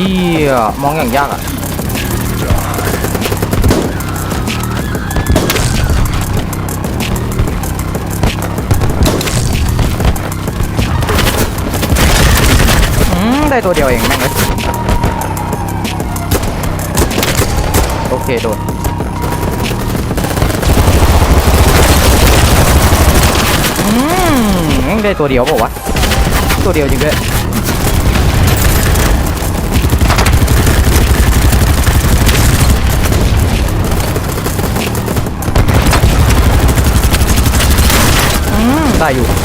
เอียมองอย่างยากอะได้ตัวเดียวเองแม่งเลยโอเคโดนอืมได้ตัวเดียวเปล่าวะตัวเดียวจริงด้วย อืมได้อยู่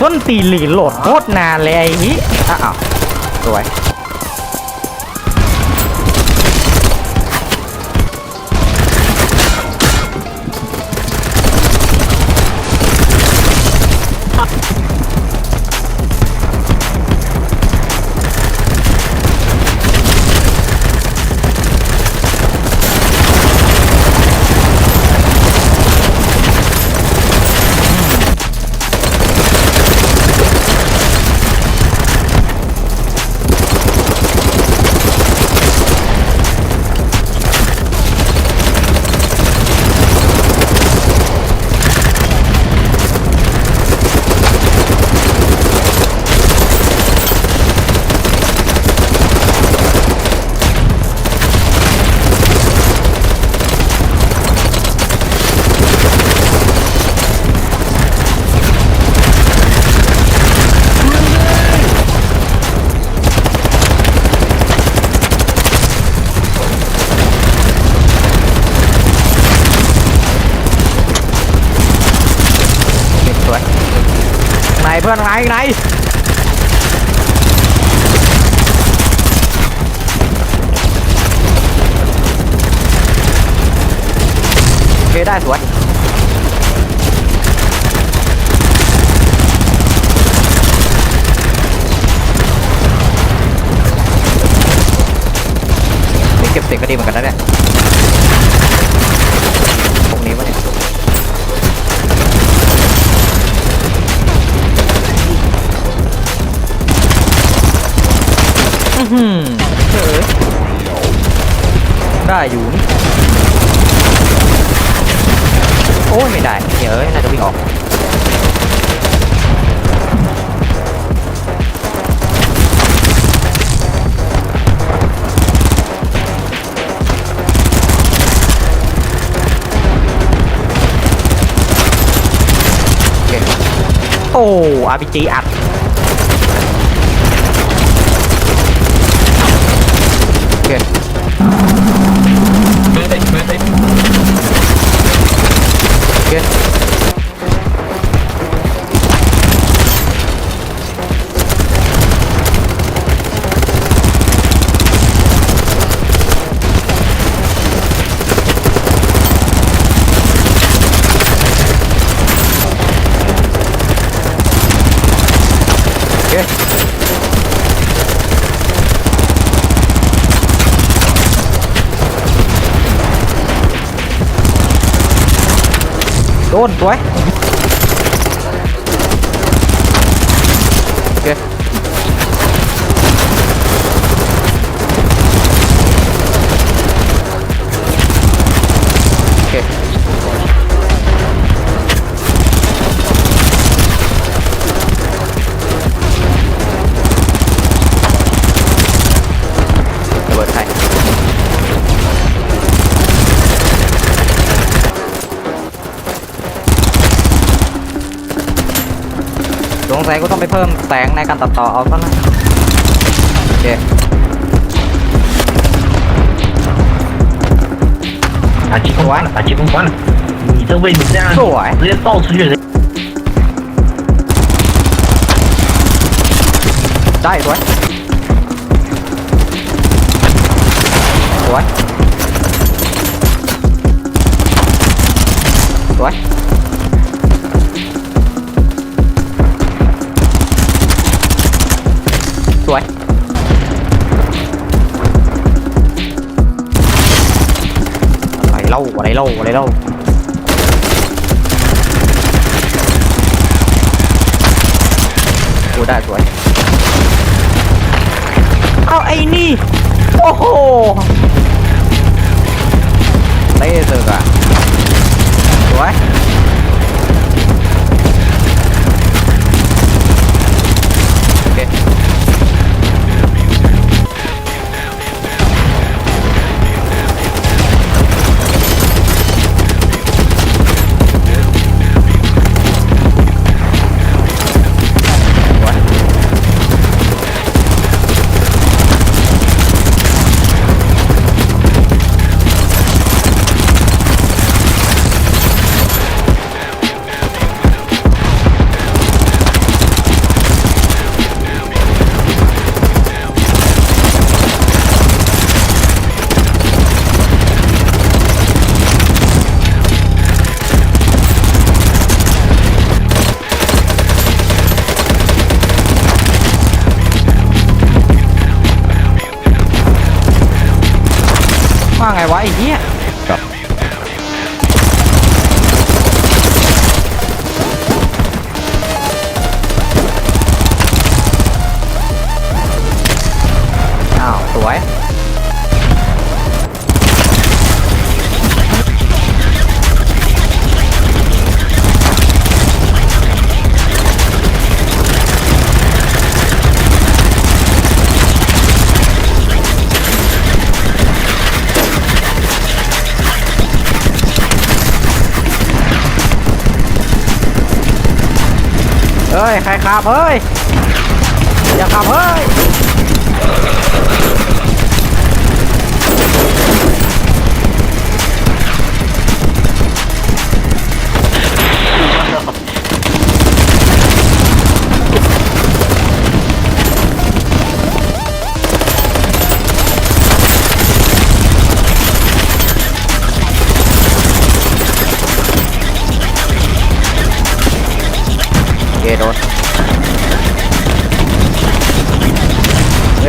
ส้นตีนหลีโหลดโคตรนานเลยไอ้นี้อ้าวสวย เพื่อนไงไหนโอเคได้สวย ได้อยู่นี่โอ้ยไม่ได้เดี๋ยวเอ้ยน่าจะวิ่งออกโอเคโอ้ RPG อัด โดนสวย สงสัยก็ต้องไปเพิ่มแสงในการตัดต่อเอาซะนะโอเค 打疾风关了，打疾风关了。你这位置这样对直接倒出去，人 ได้สวยสวย สวยอะไรเล่าอะไรเล่าอะไรเล่ากูได้สวย เอาไอ้นี่ โอ้โห ฮ้ย ใครขับเฮ้ย อย่าขับเฮ้ย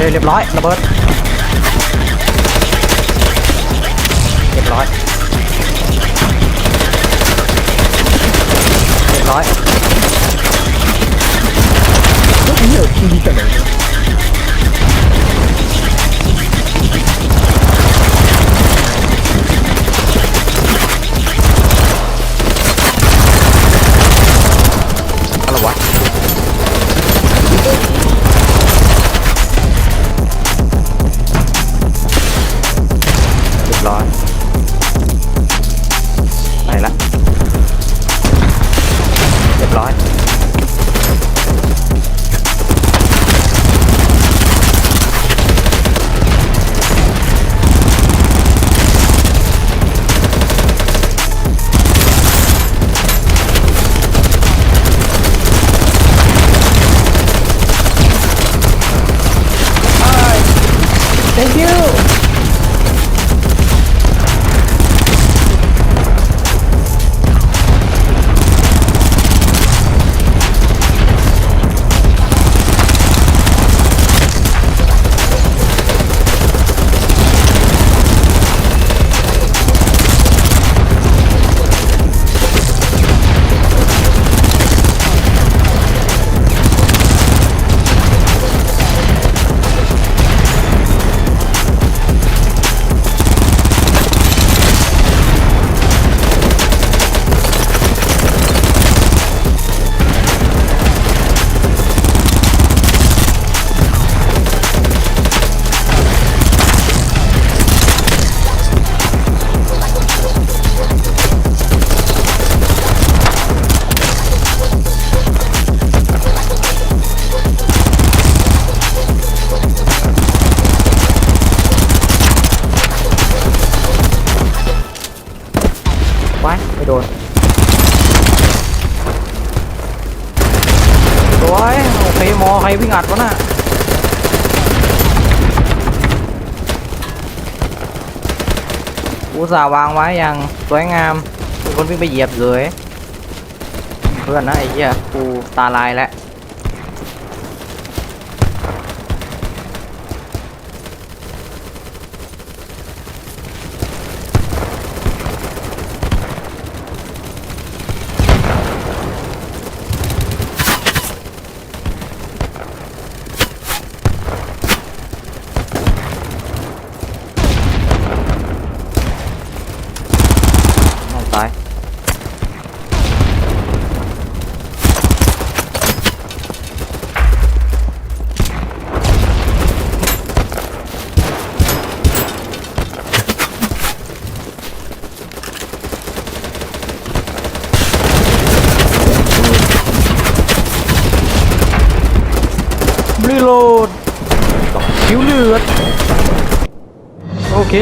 ฮ้ยเรียบร้อยระเบิดเรียบร้อยเรียบร้อยเฮ้ยดีจังเลย ไว้โอเคมอใครวิ่งอัดวะน่ะอุตส่าห์วางไว้อย่างสวยงามคนวิ่งไปเหยียบเลยเพื่อนนะไอ้เหี้ยกูตาลายแล้ว รีโหลดผิวเลือด โอเค